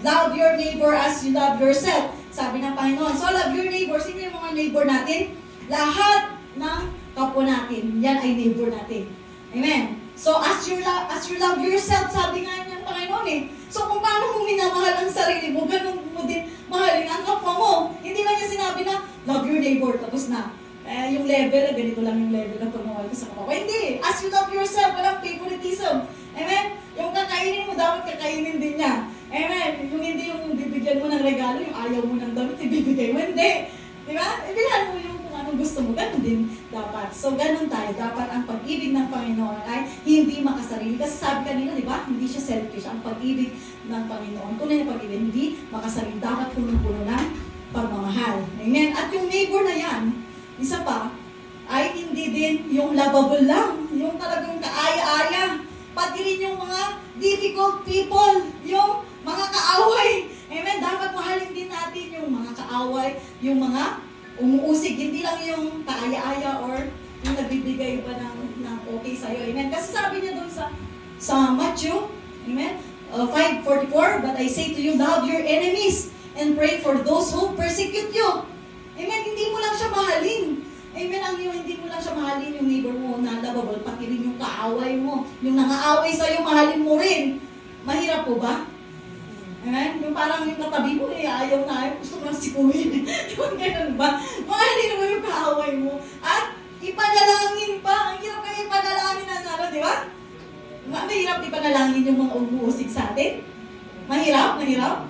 Love your neighbor as you love yourself. Sabi ng Panginoon. So, love your neighbor. Sino yung mga neighbor natin? Lahat ng kapwa natin. Yan ay neighbor natin. Amen. So, as you, love, as you love yourself, sabi nga ng Panginoon eh. So, kung paano mo minamahal ang sarili mo, ganun mo din mahalin ang kapwa mo. Hindi lang niya sinabi na, love your neighbor, tapos na. Eh, yung level, ganito lang yung level ng pagmamahal ko sa kapwa. Hindi. As you love yourself, walang favoritism. Hindi. Di ba? Ibilhan mo yung kung anong gusto mo. Ganun din dapat. So, ganun tayo. Dapat ang pag-ibig ng Panginoon ay hindi makasarili. Kasi sabi kanina, di ba? Hindi siya selfish. Ang pag-ibig ng Panginoon, tunay na pag-ibig, hindi makasarili. Dapat punong-puno ng pagmamahal. Amen? At yung neighbor na yan, isa pa, ay hindi din yung lovable lang. Yung talagang kaaya-aya. Pati rin yung mga difficult people. Yung mga kaaway. Amen? Dapat mahalin din natin yung mga kaaway, yung mga umuusig. Hindi lang yung kaaya-aya or yung nagbibigay pa ng, ng okay sa'yo. Amen? Kasi sabi niya doon sa, sa Matthew, Amen? Uh, 5.44, But I say to you, love your enemies and pray for those who persecute you. Amen? Hindi mo lang siya mahalin. Amen? Ang yung hindi mo lang siya mahalin yung neighbor mo na lovable, pati rin yung kaaway mo. Yung nangaaway sa'yo, mahalin mo rin. Mahirap po ba? Amen? Yung parang yung katabi mo, eh, ayaw na ayaw, gusto mo lang sikuhin. yung ganun ba? Mahalin mo yung kaaway mo. At ipanalangin pa. Ang hirap kaya ipanalangin na ano, di ba? Ma- Mahirap ipanalangin yung mga umuusig sa atin. Mahirap? Mahirap?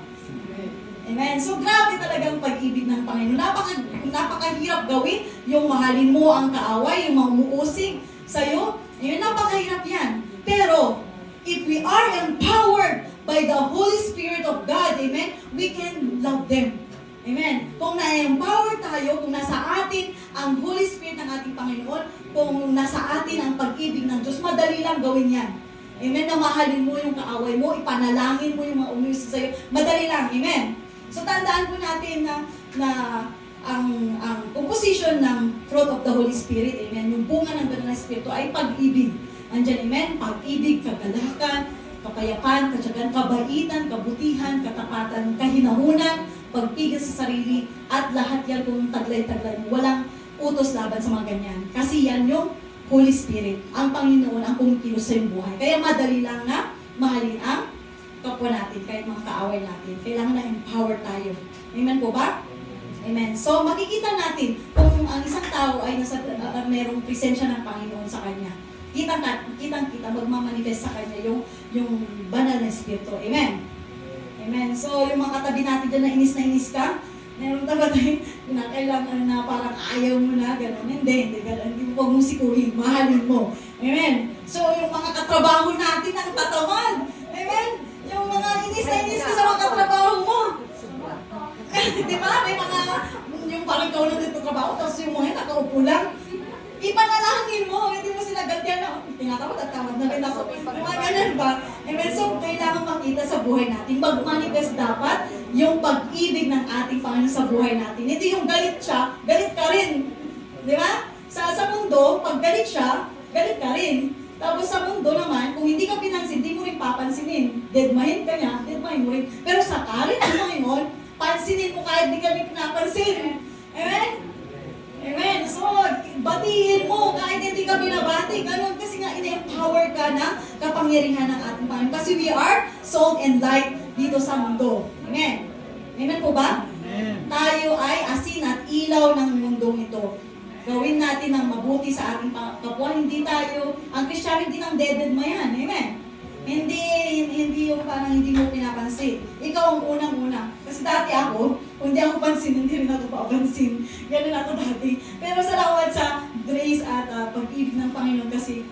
Amen. So, grabe talagang pag-ibig ng Panginoon. Napaka, napakahirap gawin yung mahalin mo ang kaaway, yung mga umuusig sa'yo. Ayun, napakahirap yan. Pero, if we are empowered by the Holy Spirit of God, amen, we can love them. Amen. Kung na-empower tayo, kung nasa atin ang Holy Spirit ng ating Panginoon, kung nasa atin ang pag-ibig ng Diyos, madali lang gawin yan. Amen. Na mahalin mo yung kaaway mo, ipanalangin mo yung mga umusig sa'yo. Madali lang. Amen. So tandaan po natin na, na ang, ang composition ng fruit of the Holy Spirit, amen, yung bunga ng banal na Espiritu ay pag-ibig. Andyan, amen, pag-ibig, kagalakan, kapayapaan, katsagan, kabaitan, kabutihan, katapatan, kahinahunan, pagpigil sa sarili, at lahat yan kung taglay-taglay. Walang utos laban sa mga ganyan. Kasi yan yung Holy Spirit. Ang Panginoon ang kumikilos sa iyong buhay. Kaya madali lang na mahalin ang kapwa natin, kahit mga kaaway natin. Kailangan na empower tayo. Amen po ba? Amen. So, makikita natin kung ang isang tao ay nasa, uh, merong presensya ng Panginoon sa kanya. Kitang, kitang kita, magmamanifest sa kanya yung, yung banal na espiritu. Amen. Amen. So, yung mga katabi natin dyan na inis na inis ka, meron ba tayo na kailangan na parang ayaw mo na, gano'n. Hindi, hindi, gano'n. Hindi mo pag musikuhin, mahalin mo. Amen. So, yung mga katrabaho natin ang tatawan. Amen. Yung mga inis na inis ka sa mga katrabaho mo. Di ba? May mga, yung parang ikaw lang dito trabaho, tapos yung mga nakaupo lang. Ipanalangin mo, hindi mo sila ganyan na, tinatawad at tamad na rin ako. Mga ganun ba? Amen. So, kailangan makita sa buhay natin. Mag-manifest dapat yung pag-ibig ng ating Panginoon sa buhay natin. Hindi yung galit siya, galit ka rin. Di ba? Sa, sa mundo, pag galit siya, galit ka rin. Tapos sa mundo naman, kung hindi ka pinansin, hindi mo rin papansinin. Deadmahin ka niya, deadmahin mo rin. Pero sa karit ng Panginoon, pansinin mo kahit di ka rin pinapansin. Amen. So, batiin mo kahit hindi ka binabati. Ganon kasi nga ina-empower ka ng kapangyarihan ng ating Panginoon. Kasi we are salt and light dito sa mundo. Amen. Amen po ba? Tayo ay asin at ilaw ng mundong ito. Gawin natin ang mabuti sa ating kapwa. Hindi tayo, ang Christianity ng deaded mo yan. Amen. Hindi, hindi yung parang hindi mo pinapansin. Ikaw ang unang-una. Kasi dati ako, kung hindi ako pansin, hindi rin ako papansin. Ganun ako dati. Pero salamat sa grace at uh, pag-ibig ng Panginoon kasi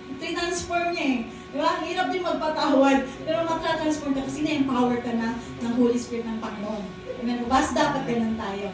transform niya eh. Di ba? Hirap din magpatawad. Pero matra-transform ka kasi na-empower ka na ng Holy Spirit ng Panginoon. Amen. Basta dapat ganun tayo.